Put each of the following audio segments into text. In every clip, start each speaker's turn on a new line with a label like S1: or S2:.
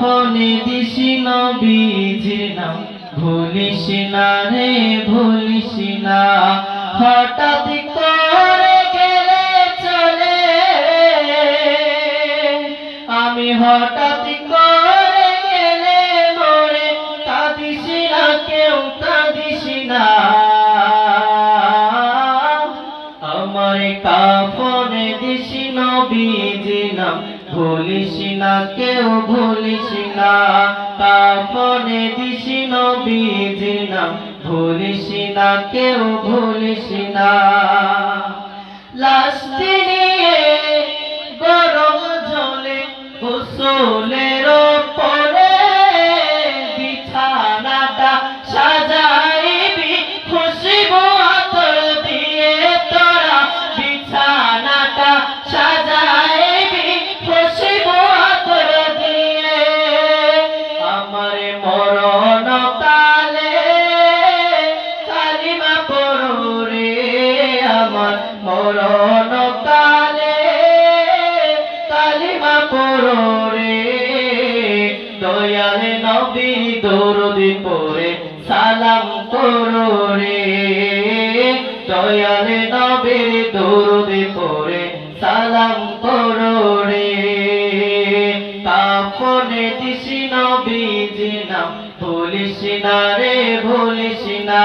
S1: কাফনে দিছি নবীজির নাম ভুলিস না রে ভুলিস না হঠাৎ করে গেলে চলে। আমি হঠাৎ করে গেলে মরে কাঁদিস না কেউ কাঁদিস না আমার কাফনে দিস নবীজি নাম ভুলিস না কেউ ভুলিস না। কাফনে দিস নবীজি নাম। ভুলিস না কেউ ভুলিস না। আমার মরণ কালে কালিমা পড়ো নবী দরদি পড়ে সালাম করো রে। দয়ালে নবীর সালাম করো রে। কাফনে দিছি নবীজি নাম, ভুলিস না রে, ভুলিস না।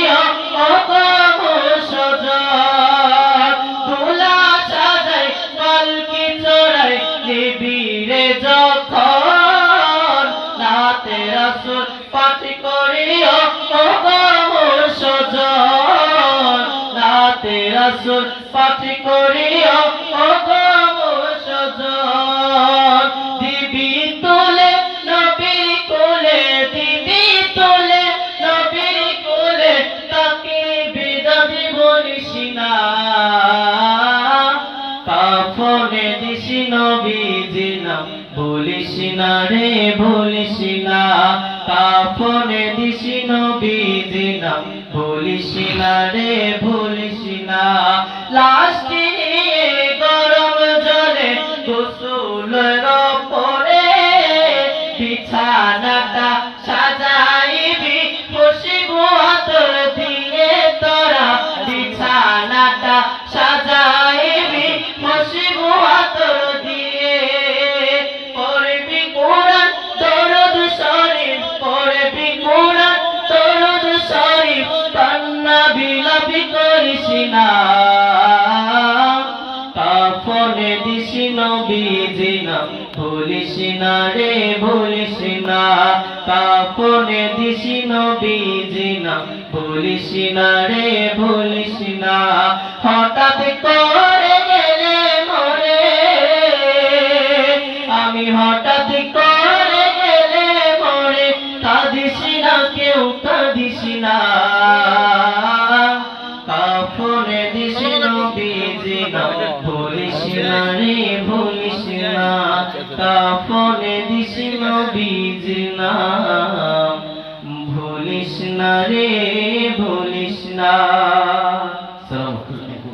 S1: পাঠ করিয়া অগমর সজন রাতে রাসুল পাঠ করিয়া না রে বলিস না, কাফনে দিছি নবীজি নাম বলিস না রে বলিস না। লাস্টি গরম জলে গোসলের পরে বিছানাটা সাজাইবি আতর দিয়ে তোরা। বিছানাটা কাফনে দিছি নবীজি না ভুলিস না রে ভুলিস না কাফনে দিছি নবীজি না ভুলিস না রে ভুলিস না হঠাৎ নাম ভুলিস না রে ভুলিস না কাফনে দিস নবীজি নাম ভুলিস না রে না